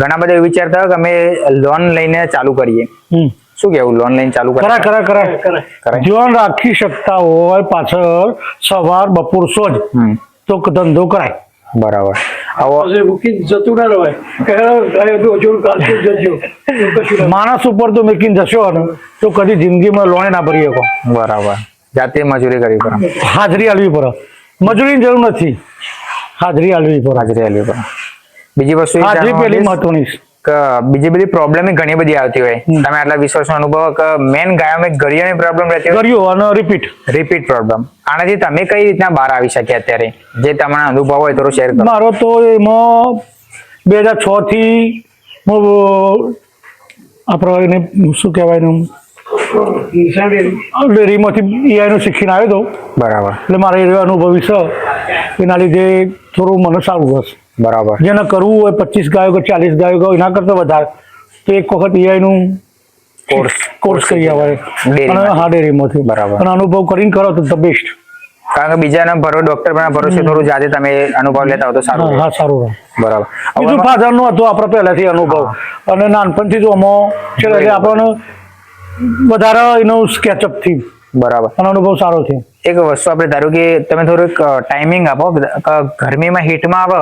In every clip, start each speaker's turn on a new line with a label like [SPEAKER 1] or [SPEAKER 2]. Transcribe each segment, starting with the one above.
[SPEAKER 1] ઘણા બધા વિચાર થયો કે અમે લોન લઈને ચાલુ કરીએ. શું કેવું લોન લઈને ચાલુ કરા
[SPEAKER 2] કરા
[SPEAKER 1] કરા.
[SPEAKER 2] ધ્યાન રાખી શકતા હોય પાછળ સવાર બપોર સોજ. તો ધંધો કરાય.
[SPEAKER 1] બરાબર.
[SPEAKER 2] માણસ ઉપર તો મેકીને જશો ને તો કદી જિંદગીમાં લોન ના ભરી શકો.
[SPEAKER 1] બરાબર. જાતે મજૂરી કરવી પડે.
[SPEAKER 2] હાજરી આલવી પડે. મજૂરીની જરૂર નથી. હાજરી આલવી પડે.
[SPEAKER 1] હાજરી આલવી પડે. બીજી વસ્તુ
[SPEAKER 2] મહત્વની
[SPEAKER 1] બીજી બધી પ્રોબ્લેમ ઘણી બધી આવતી હોય. તમે આટલા વિશ્વાસનો અનુભવ કે મેન ગાયોમાં ગળિયાની પ્રોબ્લેમ રહેતી હોય?
[SPEAKER 2] કર્યું અને રિપીટ
[SPEAKER 1] રિપીટ પ્રોબ્લેમ આનાથી તમે કઈ રીતના બહાર આવી શક્યા અત્યારે? જે તમારા અનુભવ હોય થોડું શેર કરો.
[SPEAKER 2] મારો તો એમાં બે હજાર છ થી આપણો એને શું કહેવાય એનું? ડેરીમાંથી એઆઈનું શીખીને આવ્યો હતો
[SPEAKER 1] બરાબર.
[SPEAKER 2] એટલે મારે એ અનુભવી છે. એના લીધે થોડું મને સારું હશે.
[SPEAKER 1] બરાબર.
[SPEAKER 2] જેને કરવું હોય પચીસ ગાયો કે ચાલીસ ગાયો કે એના કરતા વધારે. તો એક વખત એઆઈનું
[SPEAKER 1] કોર્સ
[SPEAKER 2] કોર્સ કરી આવે અને હા ડેરીમાંથી
[SPEAKER 1] બરાબર.
[SPEAKER 2] અને અનુભવ કરીને કરો તો બેસ્ટ
[SPEAKER 1] કારણ કે બીજાના ભરો ડોક્ટર પણ ભરોસે થોડું જાતે તમે અનુભવ લેતા હો તો સારું
[SPEAKER 2] હા સારું
[SPEAKER 1] બરાબર.
[SPEAKER 2] બીજું ફાધર નો હતો આપણે પહેલાથી અનુભવ. અને નાનપણથી જ અમો છે એટલે આપણને વધારે એનો સ્કેચઅપથી
[SPEAKER 1] બરાબર.
[SPEAKER 2] અને અનુભવ સારો છે.
[SPEAKER 1] એક વસ્તુ આપણે ધારો કે તમે થોડુંક ટાઈમિંગ આપો. ગરમીમાં હીટમાં આવે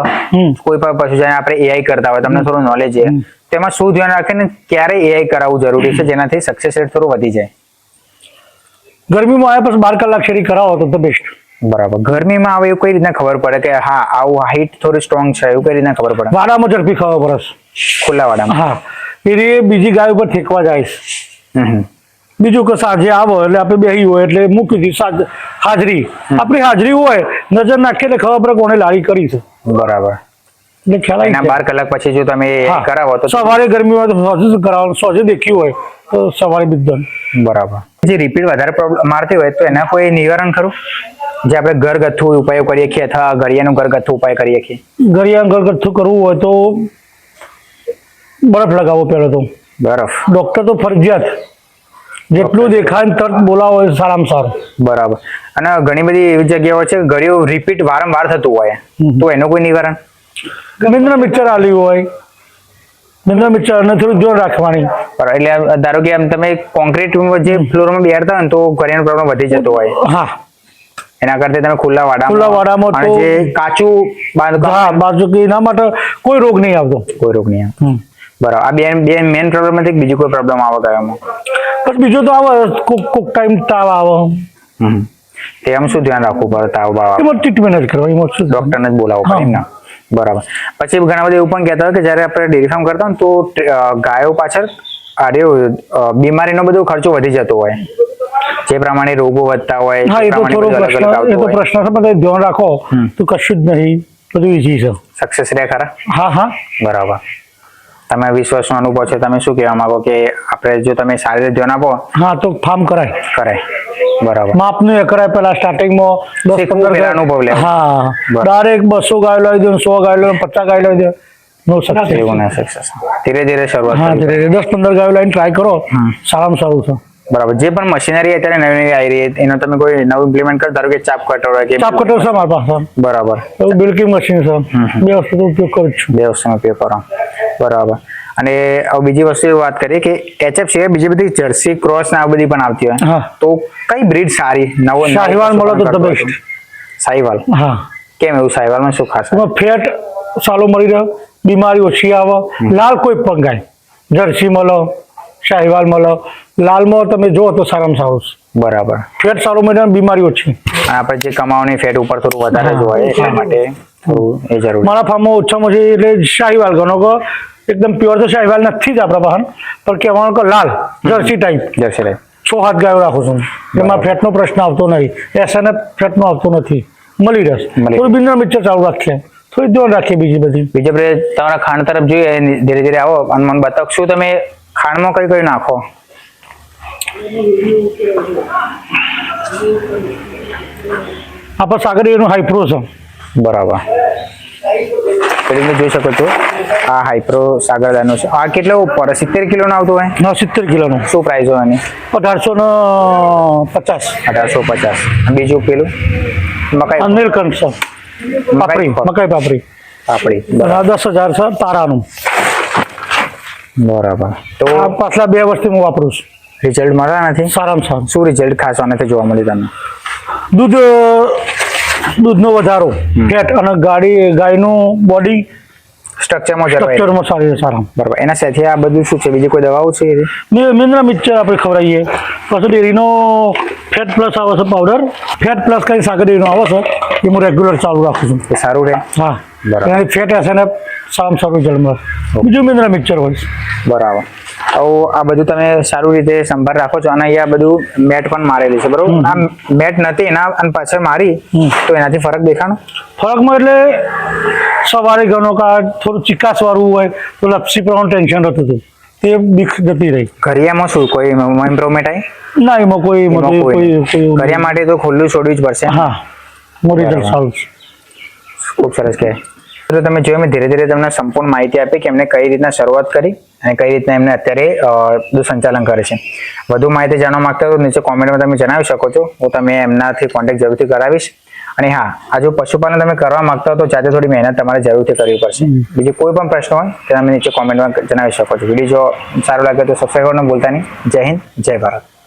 [SPEAKER 1] કોઈ પણ પશુ જાણે આપણે એઆઈ કરતા હોય તમને થોડું નોલેજ છે. તેમાં શું ધ્યાન રાખે ને ક્યારે એઆઈ કરાવવું જરૂરી છે? જેનાથી સક્સેસ રેટ થોડું વધી જાય.
[SPEAKER 2] ગરમીમાં આવે પછી બાર કલાક શેરી કરાવો તો બેસ્ટ
[SPEAKER 1] બરાબર. ગરમીમાં આવે એવું કઈ રીતના ખબર પડે કે હા આવું હાઈટ થોડી સ્ટ્રોંગ છે એવું કઈ રીતના ખબર પડે?
[SPEAKER 2] વાડામાં ઝડપી ખાવા પડે
[SPEAKER 1] ખુલ્લા વાડામાં.
[SPEAKER 2] હા. એ બીજી ગાય ઉપર ઠેકવા જાય. બીજું કે સાંજે આવો એટલે આપણે બેહી હોય એટલે મૂકી દીધી હાજરી. આપણી હાજરી હોય નજર નાખીએ એટલે ખબર પડે કોને લારી કરી છે.
[SPEAKER 1] બરાબર.
[SPEAKER 2] એટલે ખ્યાલ આવી
[SPEAKER 1] બાર કલાક પછી જો તમે કરાવો તો
[SPEAKER 2] સવારે ગરમી હોય તો સોજે કરાવવાનું સોજે દેખી હોય તો સવારે બીજું
[SPEAKER 1] બરાબર. જે રિપીટ વધારે પ્રોબ્લેમ મારતી હોય તો એના કોઈ નિવારણ ખરું? જે આપણે ઘરગથ્થુ ઉપાયો કરીએ છીએ અથવા ઘરિયાનું ઘરગથ્થુ ઉપાય કરીએ છીએ?
[SPEAKER 2] ઘરિયાનું ઘરગથ્થુ કરવું હોય તો બરફ લગાવવો પહેલો તો.
[SPEAKER 1] બરફ.
[SPEAKER 2] ડોક્ટર તો ફરજિયાત જેટલું દેખાય તરત બોલાવો સારામાં સારું.
[SPEAKER 1] બરાબર. અને ઘણી બધી એવી જગ્યાઓ છે ઘડીઓ રિપીટ વારંવાર થતું હોય. તો એનું કોઈ નિવારણ?
[SPEAKER 2] મિત્ર મિક્સર આલ્યું હોય. મિત્ર મિક્સર ને થોડું જોર રાખવાની.
[SPEAKER 1] એટલે ધારો કે આમ તમે કોન્ક્રીટ જે ફ્લોરમાં બેઠતા હોય તો ઘડિયાનો પ્રોબ્લેમ વધી જતો હોય.
[SPEAKER 2] હા.
[SPEAKER 1] એના કરતા તમે ખુલ્લા વાડા
[SPEAKER 2] ખુલ્લા વાડામાં
[SPEAKER 1] અને જે કાચું બાંધકામ
[SPEAKER 2] હા બાજુ કે એના માટે કોઈ રોગ નહીં આવતો.
[SPEAKER 1] કોઈ રોગ નહીં આવે. બરાબર. આ બે બે મેન પ્રોબ્લેમ નથી બીજો કોઈ પ્રોબ્લેમ આવે કયામાં
[SPEAKER 2] બસ બીજો તો આવે કોક કોક ટાઈમ તાવ આવે.
[SPEAKER 1] હમ. તે આમ શું ધ્યાન રાખવું પડે તાવ બાવ આવે?
[SPEAKER 2] એમાં ટ્રીટમેન્ટ જ કરવા એમાં શું?
[SPEAKER 1] ડોક્ટરને જ બોલાવો પડે એમ ને? બરાબર. પછી ઘણા બધા એવું પણ કહેતા હોય કે જ્યારે આપણે ડેરી ફાર્મ કરતા હોય તો ગાયો પાછળ અરે બીમારીનો બધો ખર્ચો વધી જતો હોય. જે પ્રમાણે રોગો વધતા હોય
[SPEAKER 2] હા એ
[SPEAKER 1] તો
[SPEAKER 2] થોડો પ્રશ્ન એ તો પ્રશ્ન છે બધા ધ્યાન રાખો. તો કશું જ નહીં બધું ઈઝી છે.
[SPEAKER 1] સક્સેસ રહે ખરા?
[SPEAKER 2] હા હા.
[SPEAKER 1] બરાબર. તમે વિશ્વાસનો અનુભવ છે તમે શું કહેવા માંગો કે આપણે જો તમે સારી રીતે ધ્યાન આપો?
[SPEAKER 2] હા તો ફાર્મ કરાય.
[SPEAKER 1] કરાય. બરાબર.
[SPEAKER 2] માપનું એ કરાય પેલા સ્ટાર્ટિંગમાં દસ પંદર
[SPEAKER 1] અનુભવ લે.
[SPEAKER 2] હા.
[SPEAKER 1] બરાબર.
[SPEAKER 2] ડાયરેક્ટ બસો ગાય લઈ દો સો ગાય લાવી પચાસ ગાય લઈ દો. નો સક્સેસ
[SPEAKER 1] એવું ના સક્સેસ ધીરે ધીરે શરૂઆત
[SPEAKER 2] હા ધીરે ધીરે. દસ પંદર ગાયો લઈને ટ્રાય કરો. સારામાં સારું છે.
[SPEAKER 1] બરાબર. જે પણ મશીનરી અત્યારે નવી નવી આવી રહી છે એનો તમે કોઈ નવું ઇમ્પ્લિમેન્ટ કરો ધારો કે ચાપ કટર કે
[SPEAKER 2] ચાપ કટર છે મારા પાસે.
[SPEAKER 1] બરાબર.
[SPEAKER 2] એવું મશીન છે. બે વસ્તુનો ઉપયોગ કરું છું.
[SPEAKER 1] બે વસ્તુનો ઉપયોગ કરો. બરાબર. અને હવે બીજી વસ્તુ વાત કરીએ કે એચએફ સિવાય બીજી બધી જર્સી ક્રોસ ને આ બધી પણ આવતી હોય. તો કઈ બ્રીડ સારી? નવો
[SPEAKER 2] શાહીવાલ મળો તો the
[SPEAKER 1] સાહીવાલ.
[SPEAKER 2] હા.
[SPEAKER 1] કેમ એવું સાહીવાલમાં શું ખાસ?
[SPEAKER 2] ફેટ સારો મળી રહ્યો બીમારી ઓછી આવે. લાલ કોઈ પંગાય જર્સી મળો શાહીવાલ મળો. લાલમાં તમે જો તો સારામાં સારું
[SPEAKER 1] બરાબર.
[SPEAKER 2] ફેટ સારું મળે બીમારી ઓછી.
[SPEAKER 1] આપણે જે કમાવાની ફેટ ઉપર થોડું વધારે જોવાય એટલા માટે એ જરૂરી
[SPEAKER 2] મારા ફાર્મમાં ઓછામાં ઓછી એટલે શાહીવાલ ગણો કે એકદમ પ્યોર તો શાહીવાલ નથી જ આપણા પાસે પણ કહેવાનું કે લાલ જર્સી ટાઈપ
[SPEAKER 1] જર્સી ટાઈપ
[SPEAKER 2] છ હાથ ગાયો રાખું છું. એમાં ફેટનો પ્રશ્ન આવતો નહીં એસાને ફેટનો આવતો નથી. મળી
[SPEAKER 1] મળી
[SPEAKER 2] થોડું બિંદર મિક્સર ચાલુ રાખીએ. થોડી દોડ રાખીએ બીજી બધી.
[SPEAKER 1] બીજા આપણે તમારા ખાંડ તરફ જોઈએ ધીરે ધીરે આવો. અને મને બતાવો શું તમે ખાંડમાં કઈ કઈ નાખો?
[SPEAKER 2] આપણે સાગર એનું હાઈપ્રો છે.
[SPEAKER 1] બરાબર. તમે જોઈ શકો છો. આ હાઈપ્રો સાગરદાનો છે. આ કેટલો પડે સિત્તેર કિલોનો આવતો હોય?
[SPEAKER 2] નવ સિત્તેર કિલોનો.
[SPEAKER 1] શું પ્રાઇસ હોય એની?
[SPEAKER 2] અઢારસો ને પચાસ.
[SPEAKER 1] અઢારસો પચાસ. બીજું પેલું? મકાઈ
[SPEAKER 2] અનિલકંઠ છે. પાપડી
[SPEAKER 1] મકાઈ
[SPEAKER 2] પાપડી.
[SPEAKER 1] પાપડી.
[SPEAKER 2] દસ હજાર છે તારાનું.
[SPEAKER 1] બરાબર. તો
[SPEAKER 2] પાછલા બે વર્ષથી હું વાપરું છું.
[SPEAKER 1] રિઝલ્ટ મળ્યા નથી?
[SPEAKER 2] સારામાં સારું.
[SPEAKER 1] શું રિઝલ્ટ ખાસ આનાથી જોવા મળ્યું તમને?
[SPEAKER 2] દૂધ દૂધનો વધારો. ફેટ અને ગાડી ગાયનું બોડી
[SPEAKER 1] સ્ટ્રક્ચરમાં
[SPEAKER 2] સ્ટ્રક્ચરમાં સારી સારા
[SPEAKER 1] બરાબર. એના સાથે આ બધું શું છે? બીજી કોઈ દવાઓ છે?
[SPEAKER 2] મિનરલ મિક્સચર આપણે ખવડાવીએ. પછી ડેરીનો ફેટ પ્લસ આવે છે પાવડર ફેટ પ્લસ કઈ સાગરીનો આવે છે એ હું રેગ્યુલર ચાલુ રાખું છું.
[SPEAKER 1] એ સારું રહે?
[SPEAKER 2] હા.
[SPEAKER 1] બરાબર.
[SPEAKER 2] ફેટ ને સારામાં સારું જળ મળે બીજું મિનરલ મિક્સર હોય
[SPEAKER 1] બરાબર. તો આ બધું તમે સારું રીતે સંભાળ રાખો છો. અને અહીંયા બધું મેટ પણ મારેલી છે બરોબર? આ મેટ નથી એના અને પાછળ મારી તો એનાથી ફરક દેખાણો?
[SPEAKER 2] ફરકમાં એટલે સવારે ઘણો કા થોડું ચિકાસ વાળું હોય તો લપસી પ્રમાણે ટેન્શન રહેતું હતું. તે બીક જતી રહી.
[SPEAKER 1] ઘરિયામાં શું? કોઈ ઇમ્પ્રુવમેન્ટ આવી?
[SPEAKER 2] ના એમાં કોઈ
[SPEAKER 1] ઘરિયા માટે તો ખુલ્લું છોડવું જ પડશે.
[SPEAKER 2] હા મોટી સારું
[SPEAKER 1] ખૂબ સરસ કહેવાય. તો તમે જોયું મેં ધીરે ધીરે તમને સંપૂર્ણ માહિતી આપી કે એમને કઈ રીતના શરૂઆત કરી અને કઈ રીતના એમને અત્યારે બધું સંચાલન કરે છે. વધુ માહિતી જાણવા માંગતા તો નીચે કોમેન્ટમાં તમે જણાવી શકો છો. હું તમે એમનાથી કોન્ટેક્ટ જરૂરથી કરાવીશ. અને હા, આ જો પશુપાલન તમે કરવા માંગતા હો તો જાતે થોડી મહેનત તમારે જરૂરથી કરવી પડશે. બીજું કોઈ પણ પ્રશ્ન હોય તો તમે નીચે કોમેન્ટમાં જણાવી શકો છો. વીડિયો જો સારો લાગે તો સબસ્ક્રાઈબ કરવાનું ભૂલતા નહીં. જય હિન્દ, જય ભારત.